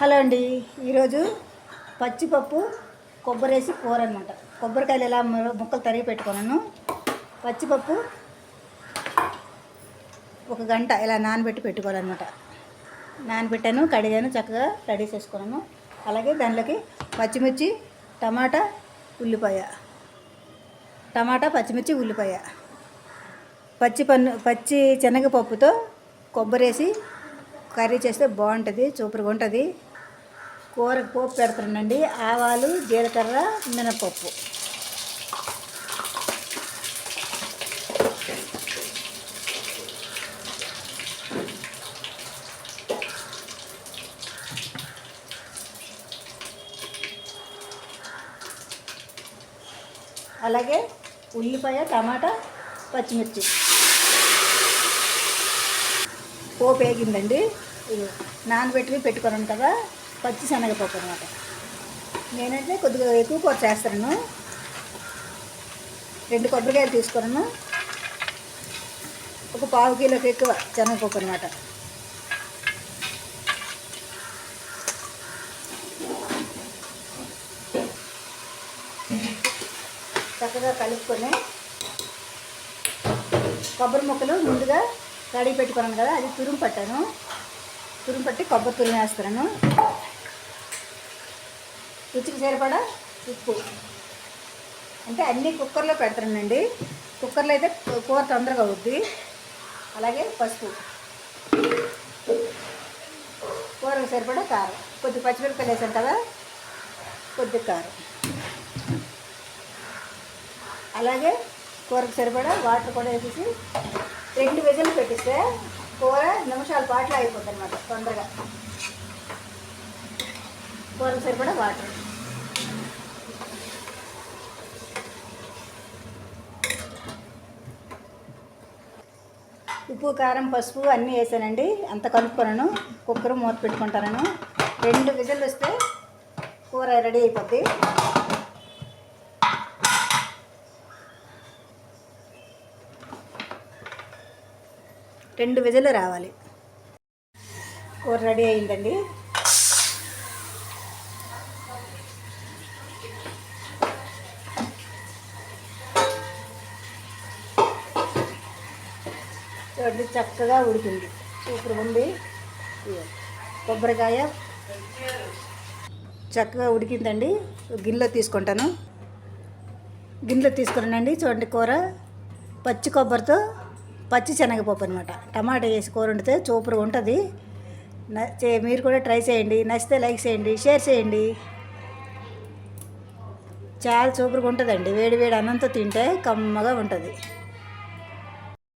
Hello అండి. ఈరోజు పచ్చిపప్పు కొబ్బరి వేసి కూర అనమాట కొబ్బరికాయలు ఎలా ముక్కలు తరిగి పెట్టుకున్నాను. పచ్చిపప్పు ఒక గంట ఇలా నానబెట్టి పెట్టుకోవాలన్నమాట. నానబెట్టాను కడిగాను చక్కగా రెడీ చేసుకున్నాను. అలాగే దానిలోకి పచ్చిమిర్చి టమాటా ఉల్లిపాయ. టమాటా పచ్చిమిర్చి ఉల్లిపాయ. పచ్చి పన్ను పచ్చి శనగపప్పుతో కొబ్బరి వేసి కర్రీ చేస్తే బాగుంటుంది సూపర్గా ఉంటుంది. కూరకు పోపు పెడుతున్నానండి. ఆవాలు జీలకర్ర మినపప్పు. అలాగే ఉల్లిపాయ టమాటా పచ్చిమిర్చి. పోపు వేగిందండి. నానబెట్టి పెట్టుకున్నాను కదా పచ్చి శనగపప్పు అనమాట నేనైతే కొద్దిగా ఎక్కువ కూర చేస్తాను. రెండు కొబ్బరికాయలు తీసుకున్నాను. ఒక పావు కిలోకి ఎక్కువ శనగపప్పు అనమాట చక్కగా కలుపుకొని కొబ్బరి ముక్కలు ముందుగా కడిగి పెట్టుకున్నాను కదా అది తురుము పట్టాను. తురుము పట్టి కొబ్బరి తురుము వేస్తున్నాను రుచికి సరిపడా ఉప్పు. అంటే అన్నీ కుక్కర్లో పెడతానండి. కుక్కర్లో అయితే కూర తొందరగా అవుద్ది. అలాగే పసుపు. కూరకు సరిపడా కారం. కొద్ది పచ్చిమిరపకాయలు వేసాను కదా కొద్ది కారం. అలాగే కూరకు సరిపడా వాటర్ కూడా వేసేసి రెండు విజలు పెట్టిస్తే కూర నిమిషాల పాటలు అయిపోతుంది అనమాట తొందరగా. కూర సరిపడా వాటర్. ఉప్పు కారం పసుపు అన్నీ వేసానండి. అంత కలుపుకొనను. కుక్కర్ మూత పెట్టుకుంటాను. రెండు విజలు వస్తే కూర రెడీ అయిపోద్ది. రెండు విజలు రావాలి. కూర రెడీ అయిందండి. చూడండి చక్కగా ఉడికింది. సూపర్ ఉంది. కొబ్బరికాయ చక్కగా ఉడికిందండి. గిన్నెలో తీసుకుంటాను. గిన్నెలో తీసుకున్నానండి. చూడండి కూర. పచ్చి కొబ్బరితో పచ్చి శనగపప్పు అనమాట టమాటా వేసి కూర వండితే సూపర్ ఉంటుంది. న- మీరు కూడా ట్రై చేయండి. నచ్చితే లైక్ చేయండి షేర్ చేయండి. చాలా సూపర్గా ఉంటుందండి. వేడి వేడి అన్నంతో తింటే కమ్మగా ఉంటుంది.